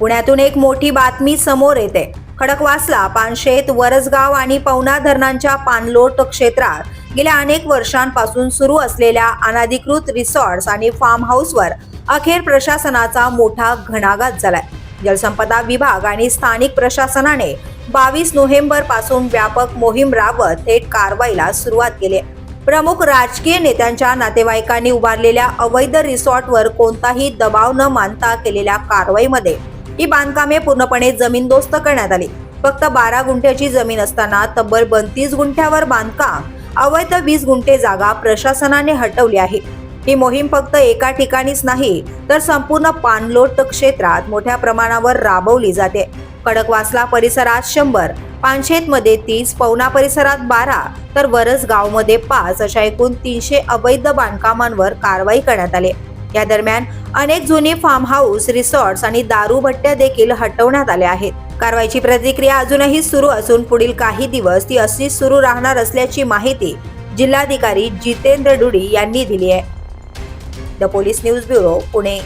पुण्यातून एक मोठी बातमी समोर येते खडकवासला पानशेत वरसगाव आणि पवना धरणांच्या पाणलोट क्षेत्रात गेल्या अनेक वर्षांपासून सुरू असलेल्या अनधिकृत रिसॉर्ट्स आणि फार्म हाऊसवर अखेर प्रशासनाचा मोठा घणाघात झालाय जलसंपदा विभाग आणि स्थानिक प्रशासनाने बावीस नोव्हेंबरपासून व्यापक मोहीम राबवत थेट कारवाईला सुरुवात केली आहे. प्रमुख राजकीय नेत्यांच्या नातेवाईकांनी उभारलेल्या अवैध रिसॉर्टवर कोणताही दबाव न मानता केलेल्या कारवाईमध्ये ही बांधकामे पूर्णपणे जमीनदोस्त करण्यात आली. फक्त बारा गुंठ्याची जमीन असताना तब्बल बत्तीस गुंठ्यावर बांधकाम अवैध वीस गुंठे जागा प्रशासनाने हटवली आहे. ही मोहीम फक्त एका ठिकाणीच नाही तर संपूर्ण पाणलोट क्षेत्रात मोठ्या प्रमाणावर राबवली जाते. खडकवासला परिसरात शंभर पानशेतमध्ये तीस पवना परिसरात बारा तर वरस गावमध्ये पाच अशा एकूण तीनशे अवैध बांधकामांवर कारवाई करण्यात आली. या दरम्यान अनेक जुनी फार्म हाऊस रिसॉर्ट्स आणि दारू भट्ट्या देखील हटवण्यात आल्या आहेत. कारवाईची प्रतिक्रिया अजूनही सुरू असून पुढील काही दिवस ती अशीच सुरू राहणार असल्याची माहिती जिल्हाधिकारी जितेंद्र डुडी यांनी दिली आहे. The police news bureau Pune.